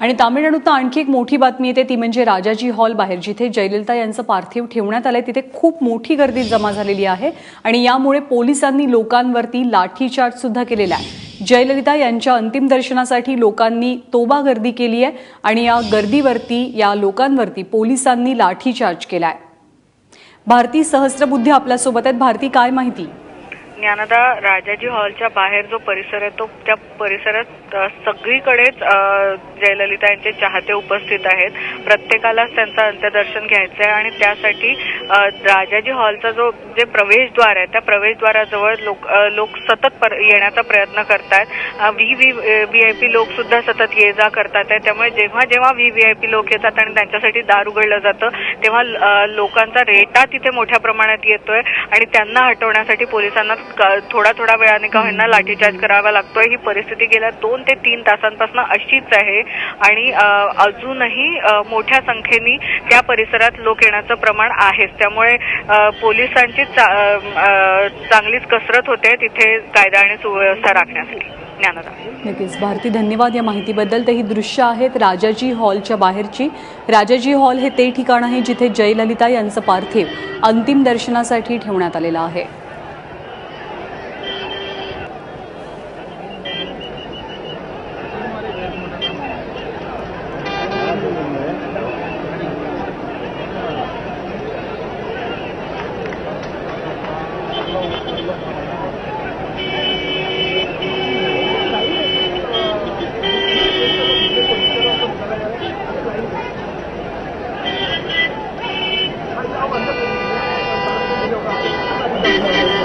आणि तामिळनाडूत आणखी एक मोठी बातमी येते ती म्हणजे राजाजी हॉल बाहेर जिथे जयललिता यांचं पार्थिव ठेवण्यात आलंय तिथे खूप मोठी गर्दी जमा झालेली आहे. आणि यामुळे पोलिसांनी लोकांवरती लाठीचार्ज सुद्धा केलेला आहे. जयललिता यांच्या अंतिम दर्शनासाठी लोकांनी तोबा गर्दी केली आहे आणि या गर्दीवरती या लोकांवरती पोलिसांनी लाठीचार्ज केलाय. भारती सहस्त्रबुद्धी आपल्यासोबत आहेत. भारती काय माहिती? ज्ञानदा राजाजी हॉलच्या बाहेर जो परिसर आहे तो त्या परिसरात सगळीकडेच जयललिता यांचे चाहते उपस्थित आहेत. प्रत्येकालाच त्यांचं अंत्यदर्शन घ्यायचं आहे आणि त्यासाठी राजाजी हॉलचा जो जे प्रवेशद्वार आहे त्या प्रवेशद्वाराजवळ लोक लोक सतत पर- येण्याचा प्रयत्न करतात V V V I P लोक सुद्धा सतत ये जा करतात आहे. त्यामुळे जेव्हा जेव्हा व्ही व्ही आय पी लोक येतात आणि त्यांच्यासाठी दार उघडलं जातं तेव्हा लोकांचा रेटा तिथे मोठ्या प्रमाणात येतोय आणि त्यांना हटवण्यासाठी पोलिसांना थोडा थोडा वेळाने का होईना लाठीचार्ज करावा लागतोय. ही परिस्थिती गेल्या दोन ते तीन तासांपासून अशीच आहे. आणि अजूनही मोठ्या संख्येने त्या परिसरात लोक येण्याचं प्रमाण आहेच. त्यामुळे पोलिसांची चा- चांगलीच कसरत होते. तिथे कायदा आणि सुव्यवस्था राखण्यासाठी. ज्ञानदा नक्कीच. भारती धन्यवाद या माहितीबद्दल. तर ही दृश्य आहेत राजाजी हॉलच्या बाहेरची. राजाजी हॉल हे ते ठिकाण आहे जिथे जयललिता यांचं पार्थिव अंतिम दर्शनासाठी ठेवण्यात आलेलं आहे. Música